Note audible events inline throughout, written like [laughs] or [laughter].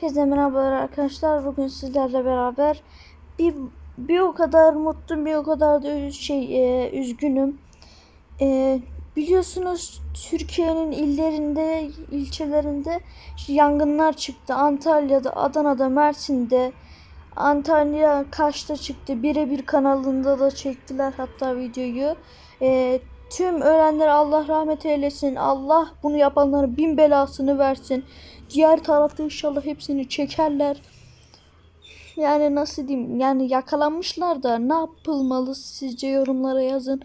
Herkese merhabalar arkadaşlar. Bugün sizlerle beraber bir bir o kadar mutluyum, bir o kadar da şey e, üzgünüm. E, biliyorsunuz Türkiye'nin illerinde, ilçelerinde yangınlar çıktı. Antalya'da, Adana'da, Mersin'de, Antalya Kaş'ta çıktı. Birebir kanalında da çektiler hatta videoyu. E, tüm ölenler Allah rahmet eylesin. Allah bunu yapanların bin belasını versin. Diğer tarafta inşallah hepsini çekerler. Yani nasıl diyeyim? Yani yakalanmışlar da ne yapılmalı sizce yorumlara yazın.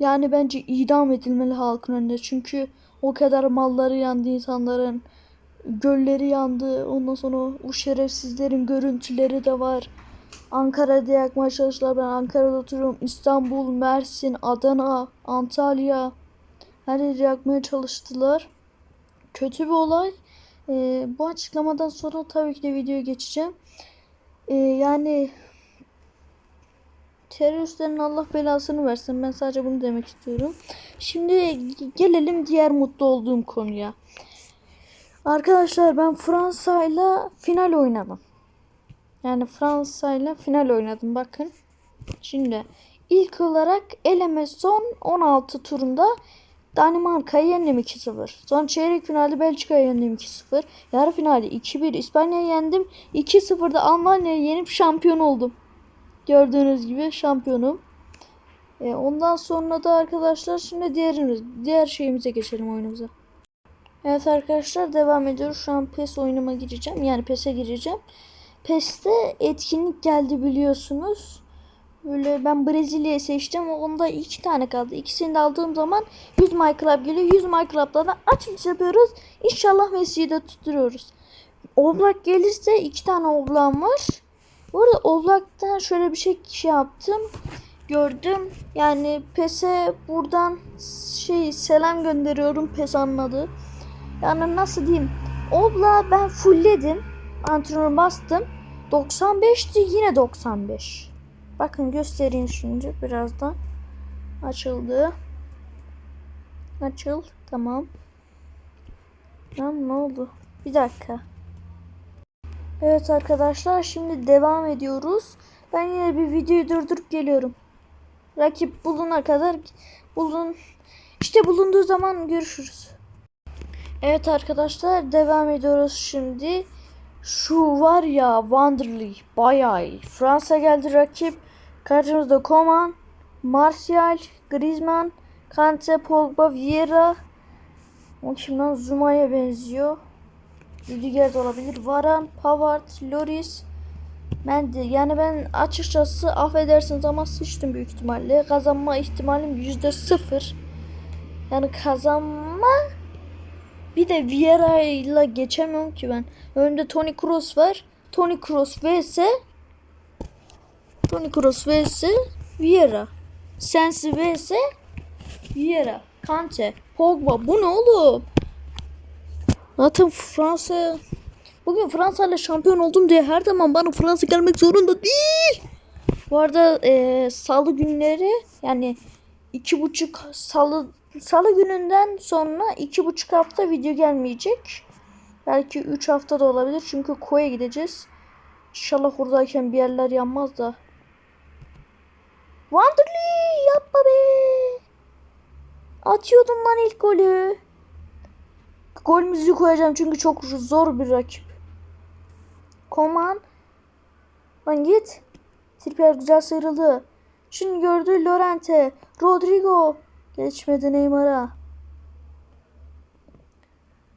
Yani bence idam edilmeli halkın önünde. Çünkü o kadar malları yandı insanların. Gölleri yandı. Ondan sonra o şerefsizlerin görüntüleri de var. Ankara'da yakmaya çalıştılar. Ben Ankara'da oturuyorum. İstanbul, Mersin, Adana, Antalya. Her yeri yakmaya çalıştılar. Kötü bir olay. Ee, bu açıklamadan sonra tabii ki de videoya geçeceğim. Ee, yani teröristlerin Allah belasını versin. Ben sadece bunu demek istiyorum. Şimdi gelelim diğer mutlu olduğum konuya. Arkadaşlar ben Fransa'yla final oynadım. Yani Fransa'yla final oynadım bakın. Şimdi ilk olarak eleme son 16 turunda Danimarka'yı yendim 2-0. Sonra çeyrek finalde Belçika'yı yendim 2-0. Yarı finalde 2-1 İspanya'yı yendim. 2-0'da Almanya'yı yenip şampiyon oldum. Gördüğünüz gibi şampiyonum. E, ondan sonra da arkadaşlar şimdi diğerimiz, diğer şeyimize geçelim oyunumuza. Evet arkadaşlar devam ediyoruz. Şu an PES oyunuma gireceğim. Yani PES'e gireceğim. PES'te etkinlik geldi biliyorsunuz. Böyle ben Brezilya'yı seçtim. Onda iki tane kaldı. İkisini de aldığım zaman 100 MyClub geliyor. 100 MyClub'dan açılış yapıyoruz. İnşallah Messi'yi de tutturuyoruz. Oblak gelirse iki tane oblağım var. Bu arada Oblak'tan şöyle bir şey, şey yaptım. Gördüm. Yani PES'e buradan şey selam gönderiyorum. PES anladı. Yani nasıl diyeyim. Oblak'ı ben fullledim. Antrenör bastım. 95'ti yine 95. Bakın göstereyim şimdi birazdan. Açıldı. Açıl. Tamam. Lan ne oldu? Bir dakika. Evet arkadaşlar şimdi devam ediyoruz. Ben yine bir videoyu durdurup geliyorum. Rakip buluna kadar bulun işte bulunduğu zaman görüşürüz. Evet arkadaşlar devam ediyoruz şimdi. Şu var ya Wanderley bayağı iyi. Fransa geldi rakip. Karşımızda Coman, Martial, Griezmann, Kante, Pogba, Vieira. O kimden Zuma'ya benziyor. Rüdiger de olabilir. Varan, Pavard, Loris. Ben de yani ben açıkçası affedersiniz ama sıçtım büyük ihtimalle. Kazanma ihtimalim yüzde sıfır. Yani kazanma bir de Vieira ile geçemiyorum ki ben. Önümde Toni Kroos var. Toni Kroos vs Toni Kroos vs Vieira. Sensi vs Vieira. Kante. Pogba. Bu ne oğlum? Zaten Fransa Bugün Fransa ile şampiyon oldum diye her zaman bana Fransa gelmek zorunda değil. Bu arada e, salı günleri yani iki buçuk salı salı gününden sonra iki buçuk hafta video gelmeyecek. Belki üç hafta da olabilir çünkü koya gideceğiz. İnşallah oradayken bir yerler yanmaz da. Wanderley yapma be. Atıyordum lan ilk golü. Gol müziği koyacağım çünkü çok zor bir rakip. Koman. Lan git. Trippier güzel sıyrıldı. Şimdi gördü Lorente. Rodrigo. Geçmedi Neymar'a.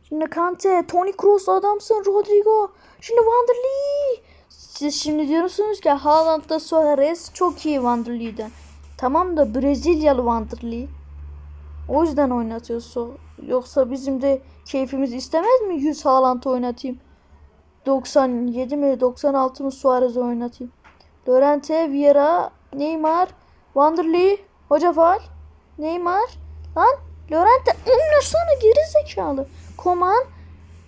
Şimdi Kante. Toni Kroos adamsın Rodrigo. Şimdi Wanderley. Siz şimdi diyorsunuz ki Haaland'da Suarez çok iyi Wanderley'den. Tamam da Brezilyalı Wanderley. O yüzden oynatıyoruz. Yoksa bizim de keyfimiz istemez mi 100 Haaland'ı oynatayım? 97 mi 96 mı Suarez oynatayım. Lorente, Vieira, Neymar, Wanderley, Hoca Fal, Neymar, lan Lorente oynasana geri zekalı. Koman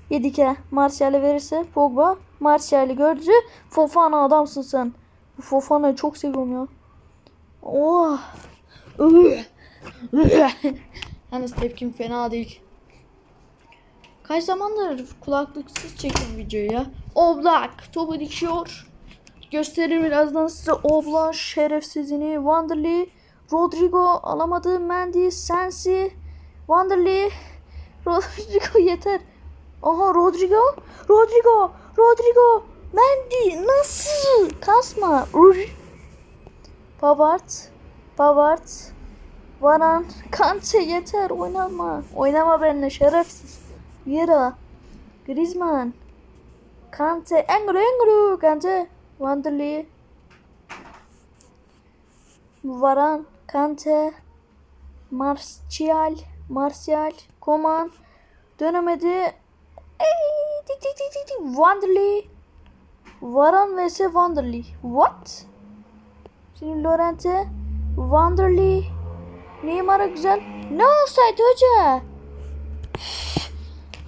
Yedike Martial'e verirse Pogba Martial'i gördü. Fofana adamsın sen. Fofana'yı çok seviyorum ya. Oh. Yalnız tepkim fena değil. Kaç zamandır kulaklıksız çekim videoyu ya. Oblak topu dikiyor. Gösterir birazdan size Oblak şerefsizini. Wanderley, Rodrigo alamadı. Mendy, Sensi, Wanderley, [laughs] Rodrigo yeter. Aha Rodrigo, Rodrigo, Rodrigo, Mendy nasıl? Kasma. Ur. Pavard, Pavard, Varan, Kante yeter. Oynama. Oynama benimle şerefsiz. Vieira, Griezmann, Kante, Engro, Engro, Kante, Wanderley, Varan, Kante, Martial, Martial, Koman, dönemedi. Wanderley, Varan vs Wanderley. What? Şimdi Lorente, Wanderley, Neymar'a güzel. Ne olsaydı hoca?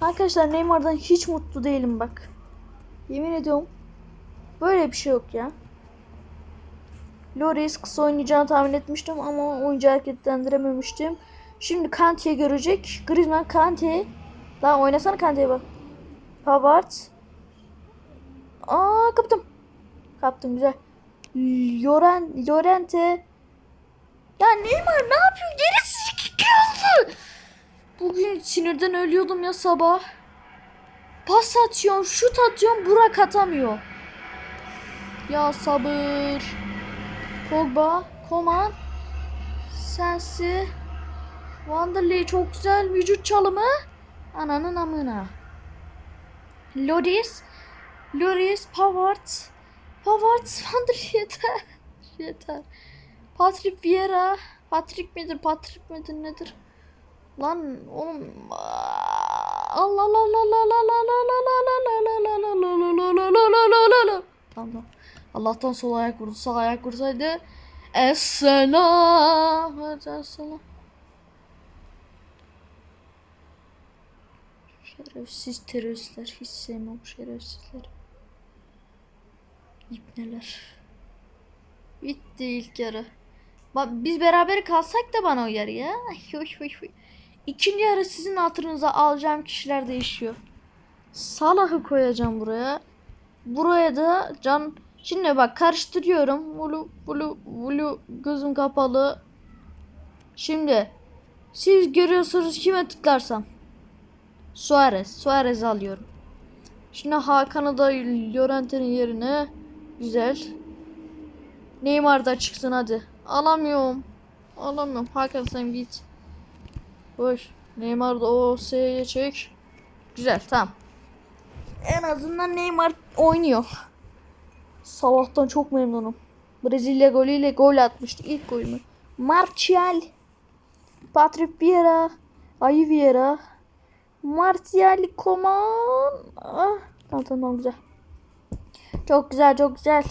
Arkadaşlar Neymar'dan hiç mutlu değilim bak. Yemin ediyorum. Böyle bir şey yok ya. Loris kısa oynayacağını tahmin etmiştim ama oyuncu hareketlendirememiştim. Şimdi Kante'yi görecek. Griezmann Kante. Daha oynasana Kante'ye bak. Pavard. Aa kaptım. Kaptım güzel. Loren, Lorente. Ya Neymar ne yapıyor? Gerisi çıkıyorsun. Bugün sinirden ölüyordum ya sabah. Pas atıyorsun, şut atıyorsun, Burak atamıyor. Ya sabır. Pogba, Koman, Sensi, Wanderley çok güzel vücut çalımı. Ananın amına. Loris, Loris, Pavard, Pavard, Sandri yeter, yeter. Patrick Vieira, Patrick midir, Patrick midir nedir? Lan oğlum Allah Allah Allah Allah Allah Allah Allah Tamam Allah'tan sol ayak vurdu. Sağ ayak vursaydı Esselam Esselam Şerefsiz teröristler. Hiç sevmem şerefsizleri. İpneler. Bitti ilk yarı. Bak biz beraber kalsak da bana uyar ya. Hoş hoş hoş. İkinci yarı sizin hatırınıza alacağım kişiler değişiyor. Salah'ı koyacağım buraya. Buraya da can... Şimdi bak karıştırıyorum. Vulu vulu vulu gözüm kapalı. Şimdi siz görüyorsunuz kime tıklarsam. Suarez. Suarez alıyorum. Şimdi Hakan'ı da Llorente'nin yerine. Güzel. Neymar da çıksın hadi. Alamıyorum. Alamıyorum. Hakan sen git. Boş. Neymar da o çek. Güzel tamam. En azından Neymar oynuyor. Sabahtan çok memnunum. Brezilya golüyle gol atmıştı. ilk golümü. Martial. Patrick Vieira. Ayı Vieira. Martial Koman. Ah, tamam güzel. Çok güzel çok güzel.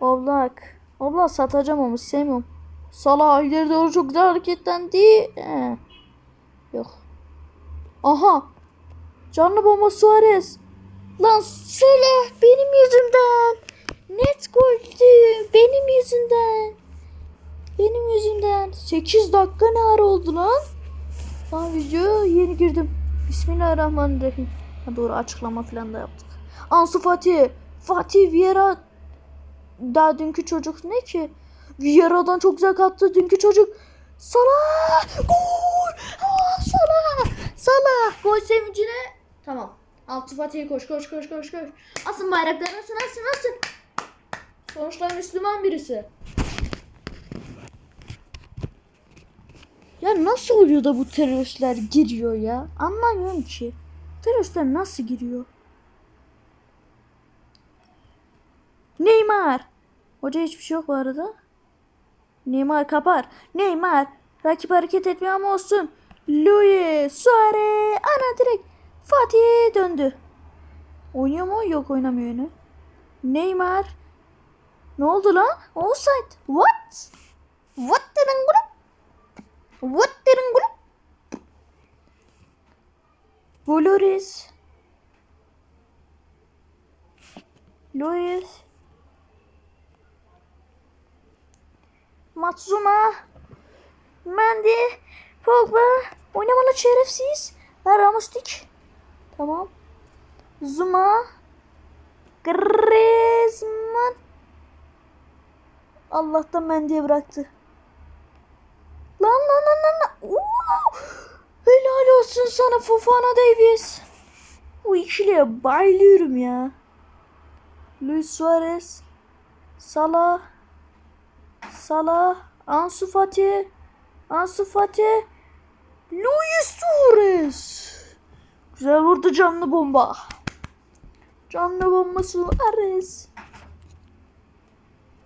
Oblak. Oblak satacağım ama sevmiyorum. Salah ileri doğru çok güzel hareketlendi. Ee, yok. Aha. Canlı bomba Suarez. Lan Salah benim yüzümden. Net goldü. Benim yüzümden. Benim yüzümden. 8 dakika ne ara oldu lan? Daha video yeni girdim. Bismillahirrahmanirrahim. Ha, doğru açıklama falan da yaptık. Ansu Fatih. Fatih Vieira. Daha dünkü çocuk ne ki? Vieira'dan çok güzel kattı dünkü çocuk. Salah! Gol! Aa, Salah! Salah! Gol sevincine. Tamam. Altı Fatih'e koş koş koş koş koş. Asın bayrakları asın asın asın. Sonuçta Müslüman birisi. Ya nasıl oluyor da bu teröristler giriyor ya? Anlamıyorum ki. Teröristler nasıl giriyor? Neymar. Hoca hiçbir şey yok bu arada. Neymar kapar. Neymar. Rakip hareket etmiyor ama olsun. Luis Suarez. Ana direkt Fatih döndü. Oynuyor mu? Yok oynamıyor yine. Neymar. Ne oldu lan? Offside. What? What dedin oğlum? What dedin oğlum? Loris. Loris. Matsuma. Mendy. Pogba. Oynamalı şerefsiz. Ver Ramos dik. Tamam. Zuma. Griezmann. Allah'tan Mendy'e bıraktı. Lan lan lan lan. lan. Helal olsun sana Fofana Davies. Bu ikiliye bayılıyorum ya. Luis Suarez. Salah. Salah. Ansu Fati. Ansu Fati. Luis Suarez. Güzel vurdu canlı bomba. Canlı bomba Suarez.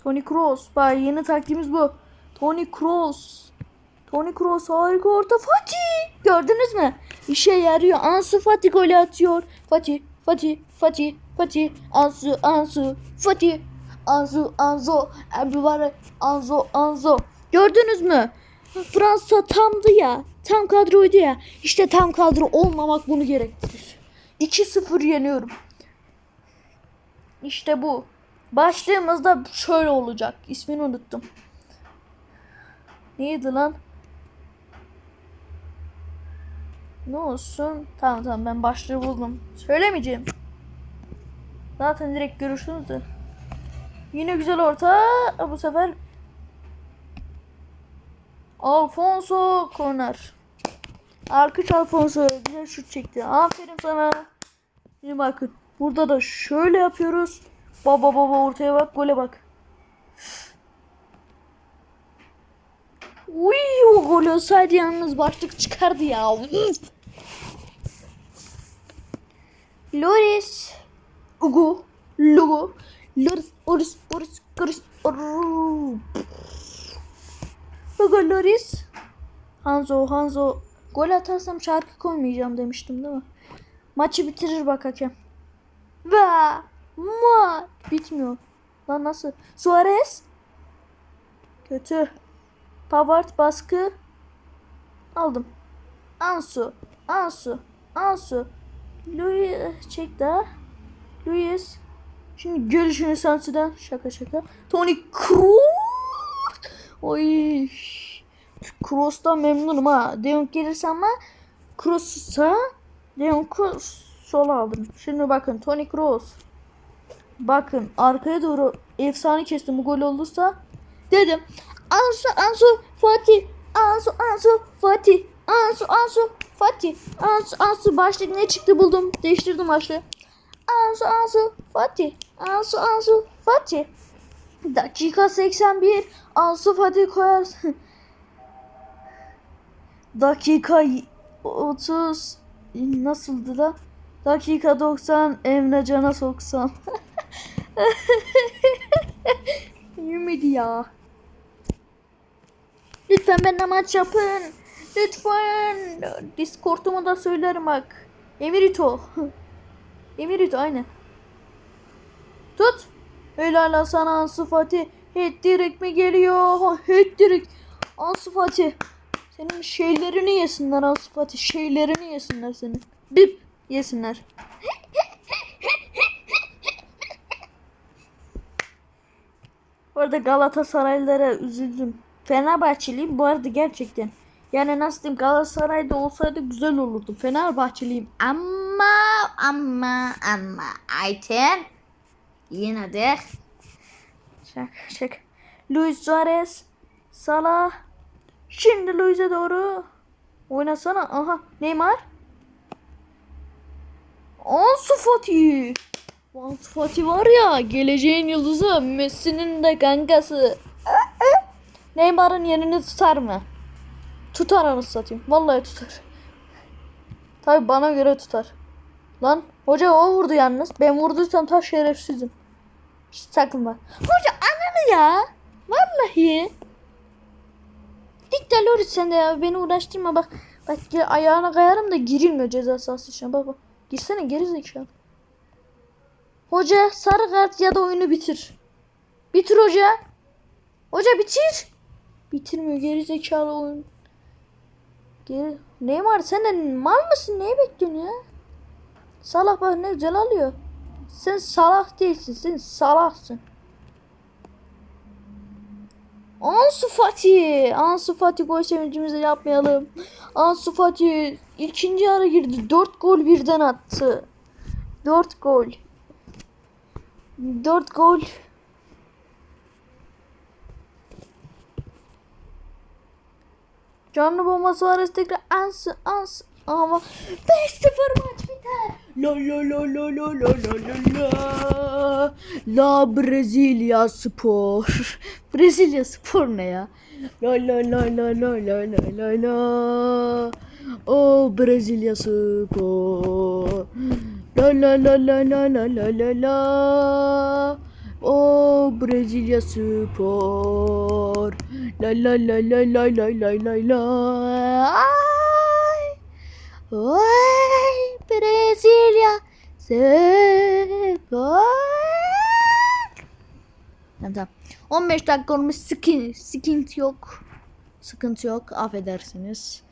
Tony Kroos. Bak yeni taktiğimiz bu. Tony Kroos. Tony Kroos harika orta. Fatih. Gördünüz mü? İşe yarıyor. Ansu Fatih golü atıyor. Fatih. Fatih. Fatih. Fatih. Ansu. Ansu. Fatih. Ansu. Anzo. Everybody. Anzo. Anzo. Gördünüz mü? Fransa tamdı ya. Tam kadroydu ya. İşte tam kadro olmamak bunu gerektirir. 2-0 yeniyorum. İşte bu. Başlığımızda şöyle olacak. İsmini unuttum. Neydi lan? Ne olsun? Tamam tamam ben başlığı buldum. Söylemeyeceğim. Zaten direkt görürsünüz de. Yine güzel orta. Bu sefer Alfonso corner. Arkış Alfonso güzel şut çekti. Aferin sana. Şimdi bakın. Burada da şöyle yapıyoruz. Baba baba ortaya bak gole bak. Uy o gol olsaydı yalnız başlık çıkardı ya. Loris. Ugu. Lugu. Loris. Oris. Oris. Oris. Ugu Loris. Hanzo. Hanzo. Gol atarsam şarkı koymayacağım demiştim değil mi? Maçı bitirir bak hakem. Ve ma bitmiyor. Lan nasıl? Suarez. Kötü. Pavard baskı. Aldım. Ansu. Ansu. Ansu. Louis çek daha. Louis. Şimdi görüşünü sensinden. Şaka şaka. Tony Kroos. Oy. Kroos'tan memnunum ha. Deon gelirse ama Kroos'a Deon sola aldım. Şimdi bakın Tony Kroos. Bakın arkaya doğru efsane kestim bu gol olursa dedim. Ansu Ansu Fatih Ansu Ansu Fatih Ansu Ansu Fatih Ansu Ansu başlık ne çıktı buldum. Değiştirdim başlığı. Ansu Ansu Fatih Ansu Ansu Fatih Dakika 81 Ansu Fatih koyarsın. [laughs] Dakika 30 nasıldı da? Dakika 90 Emre Can'a soksam. [laughs] Yemedi ya. Lütfen benimle maç yapın. Lütfen. Discord'umu da söylerim bak. Emirito. [laughs] Emirito aynen. Tut. Helal sana Ansu Fatih. Het direkt mi geliyor? Het direkt. Ansu Fatih. Senin şeylerini yesinler Ansu Fatih. Şeylerini yesinler senin. Bip yesinler. Bu arada Galatasaraylılara üzüldüm. Fenerbahçeliyim bu arada gerçekten. Yani nasıl diyeyim Galatasaray'da olsaydı güzel olurdu. Fenerbahçeliyim ama ama ama Ayten yine de şak şak Luis Suarez Salah Şimdi Luis'e doğru oynasana. Aha Neymar Ansu Fati. Ansu Fati var ya geleceğin yıldızı Messi'nin de kankası. Neymar'ın yerini tutar mı? Tutar anasını satayım. Vallahi tutar. Tabi bana göre tutar. Lan hoca o vurdu yalnız. Ben vurduysam ta şerefsizim. Hiç sakın bak. Hoca ananı ya. Vallahi. Dik de sen de ya. Beni uğraştırma bak. Bak ayağına kayarım da girilmiyor ceza sahası içine. Bak bak. Girsene geri. Hoca sarı kart ya da oyunu bitir. Bitir hoca. Hoca bitir. Bitirmiyor geri zekalı oyun. Geri. Neymar sen de mal mısın? Neyi bekliyorsun ya? Salah bak ne güzel alıyor. Sen Salah değilsin. Sen Salahsın. Ansu Fati. Ansu Fati gol sevincimizi yapmayalım. Ansu Fati ikinci ara girdi. 4 gol birden attı. 4 gol. 4 gol. Canlı bomba Suarez tekrar Ansu Ansu ama 5-0 maç biter. La la la la la la la la la La Brezilya Spor. Brezilya Spor ne ya? La la la la la la la la la O Brezilya Spor. La la la la la la la la la O Brezilya Spor. La la la la la la la la la Ay. Vay Brezilya Spor. Tamam tamam. 15 dakika olmuş sıkın, sıkıntı yok. Sıkıntı yok affedersiniz.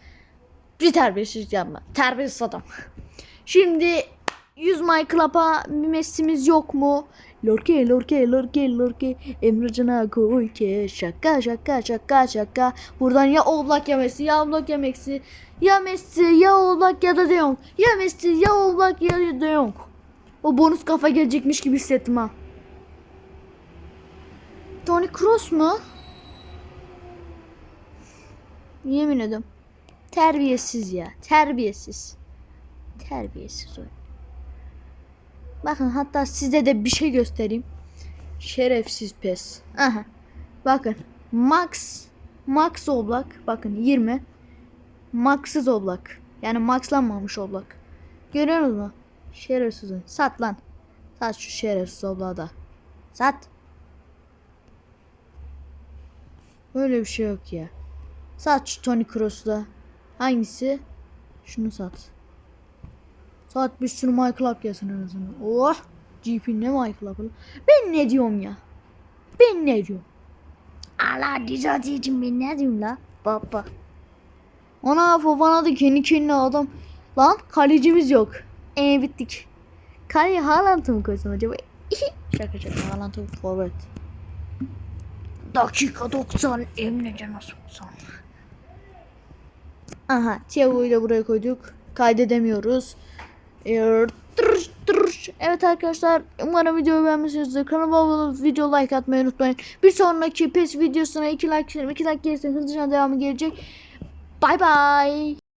Bir terbiyesiz yapma. Terbiyesiz adam. Şimdi 100 My Club'a bir Messi'miz yok mu? Lorke lorke lorke lorke Emrecan'a koy ki şaka şaka şaka şaka Buradan ya Oblak ya Messi ya Oblak ya Messi Ya Messi ya Oblak ya da De Jong Ya Messi ya Oblak ya De Jong O bonus kafa gelecekmiş gibi hissettim ha Tony Kroos mu? Yemin ederim. Terbiyesiz ya. Terbiyesiz. Terbiyesiz oyun. Bakın hatta size de bir şey göstereyim. Şerefsiz pes. Aha. Bakın. Max. Max oblak. Bakın 20. Maxsız oblak. Yani maxlanmamış oblak. Görüyor musunuz? Şerefsiz oyun. Sat lan. Sat şu şerefsiz oblağı da. Sat. Böyle bir şey yok ya. Sat şu Tony Kroos'u da. Hangisi? Şunu sat. Sat bir sürü Club gelsin en azından. Oh! GP ne Club'ı? Ben ne diyorum ya? Ben ne diyorum? Allah dizati için ben ne diyorum la? Baba. Ana Fofana da kendi kendine adam. Lan kalecimiz yok. Ee bittik. Kaleye Haaland'ı mı koysam acaba? [laughs] şaka şaka Haaland'ı forvet. Dakika 90 Emrecan Asuman. Aha Thiago'yu da buraya koyduk. Kaydedemiyoruz. Evet arkadaşlar umarım videoyu beğenmişsinizdir. Kanalıma abone olup video like atmayı unutmayın. Bir sonraki PES videosuna 2 like 2 like gelirse hızlıca devamı gelecek. Bay bay.